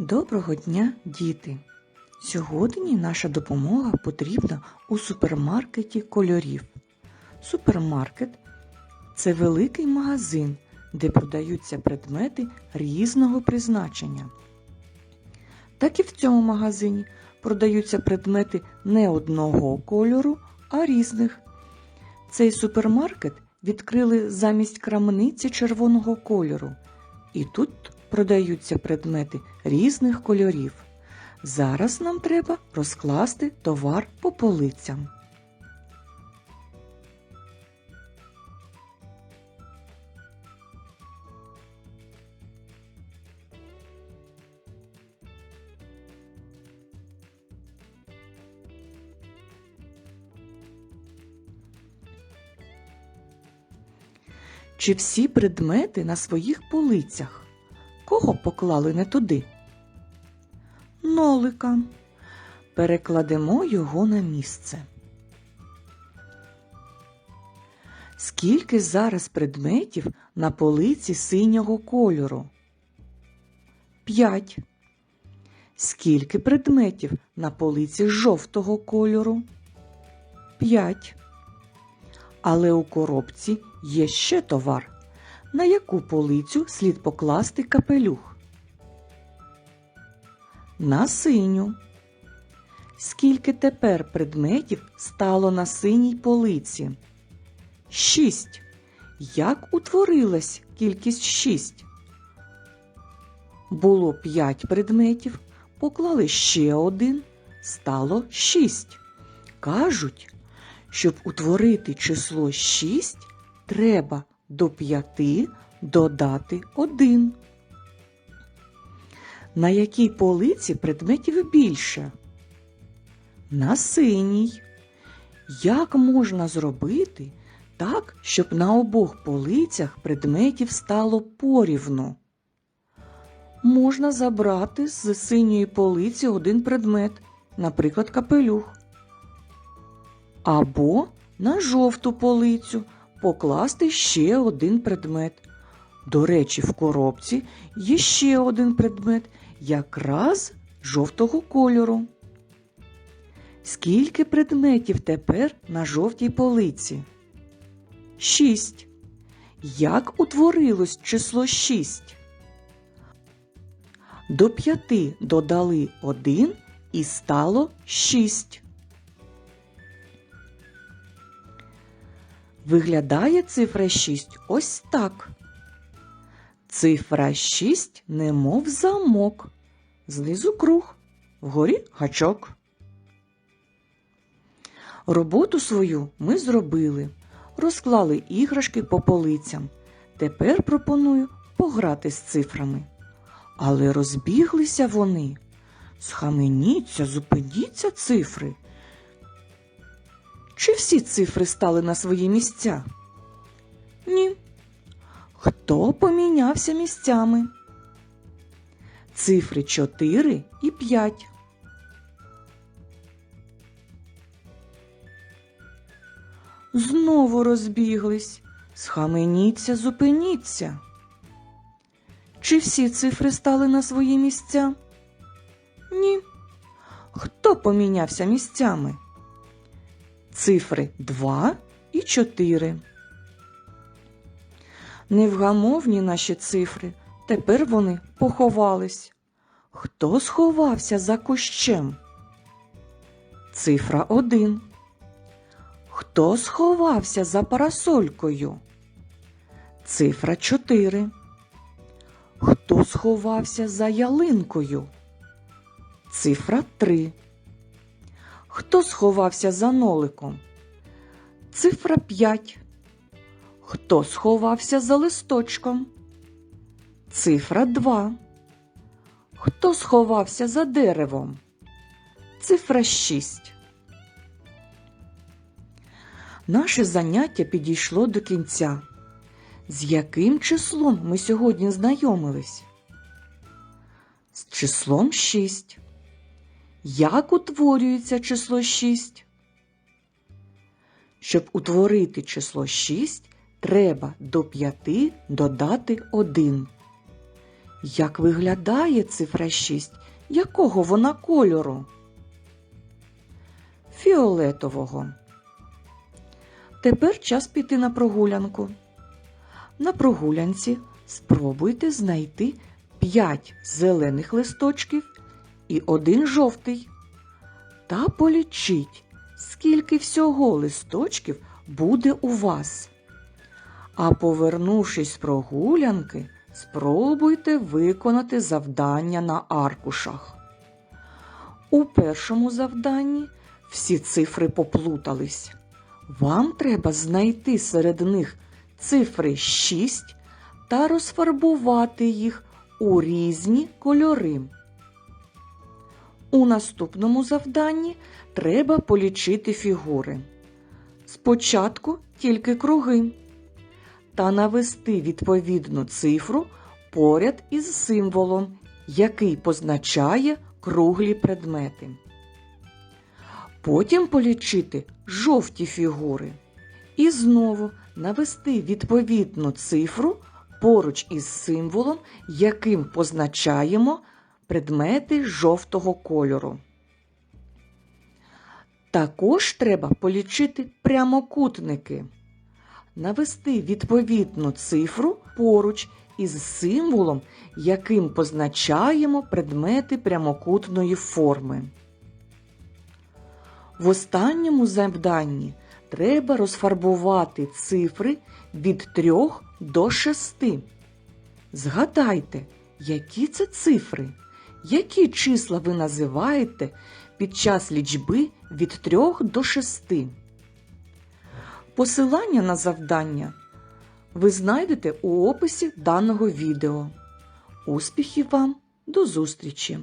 Доброго дня, діти! Сьогодні наша допомога потрібна у супермаркеті кольорів. Супермаркет це великий магазин, де продаються предмети різного призначення. Так і в цьому магазині продаються предмети не одного кольору, а різних. Цей супермаркет відкрили замість крамниці червоного кольору. І тут продаються предмети різних кольорів. Зараз нам треба розкласти товар по полицям. Чи всі предмети на своїх полицях? Кого поклали не туди? Нолика. Перекладемо його на місце. Скільки зараз предметів на полиці синього кольору? П'ять. Скільки предметів на полиці жовтого кольору? П'ять. Але у коробці є ще товар. На яку полицю слід покласти капелюх? На синю. Скільки тепер предметів стало на синій полиці? Шість. Як утворилась кількість шість? Було п'ять предметів, поклали ще один, стало шість. Кажуть, щоб утворити число шість, треба до п'яти додати один. На якій полиці предметів більше? На синій. Як можна зробити так, щоб на обох полицях предметів стало порівну? Можна забрати з синьої полиці один предмет, наприклад, капелюх. Або на жовту полицю покласти ще один предмет. До речі, в коробці є ще один предмет, якраз жовтого кольору. Скільки предметів тепер на жовтій полиці? Шість. Як утворилось число шість? До п'яти додали один і стало шість. Виглядає цифра 6 ось так. Цифра 6 немов замок. Знизу круг, вгорі гачок. Роботу свою ми зробили. Розклали іграшки по полицям. Тепер пропоную пограти з цифрами. Але розбіглися вони. Схаменіться, зупиніться цифри. Чи всі цифри стали на свої місця? Ні. Хто помінявся місцями? Цифри 4 і 5. Знову розбіглись. Схаменіться, зупиніться. Чи всі цифри стали на свої місця? Ні. Хто помінявся місцями? Цифри 2 і 4. Невгамовні наші цифри. Тепер вони поховались. Хто сховався за кущем? Цифра 1. Хто сховався за парасолькою? Цифра 4. Хто сховався за ялинкою? Цифра 3. Хто сховався за ноликом? Цифра 5. Хто сховався за листочком? Цифра 2. Хто сховався за деревом? Цифра 6. Наше заняття підійшло до кінця. З яким числом ми сьогодні знайомились? З числом 6. Як утворюється число 6? Щоб утворити число 6, треба до 5 додати 1. Як виглядає цифра 6? Якого вона кольору? Фіолетового. Тепер час піти на прогулянку. На прогулянці спробуйте знайти 5 зелених листочків і один жовтий. Та полічіть, скільки всього листочків буде у вас. А повернувшись з прогулянки, спробуйте виконати завдання на аркушах. У першому завданні всі цифри поплутались. Вам треба знайти серед них цифри 6 та розфарбувати їх у різні кольори. У наступному завданні треба полічити фігури. Спочатку тільки круги та навести відповідну цифру поряд із символом, який позначає круглі предмети. Потім полічити жовті фігури. І знову навести відповідну цифру поруч із символом, яким позначаємо предмети жовтого кольору. Також треба полічити прямокутники, навести відповідну цифру поруч із символом, яким позначаємо предмети прямокутної форми. В останньому завданні треба розфарбувати цифри від 3 до 6. Згадайте, які це цифри, які числа ви називаєте під час лічби від 3 до 6. Посилання на завдання ви знайдете у описі даного відео. Успіхів вам! До зустрічі!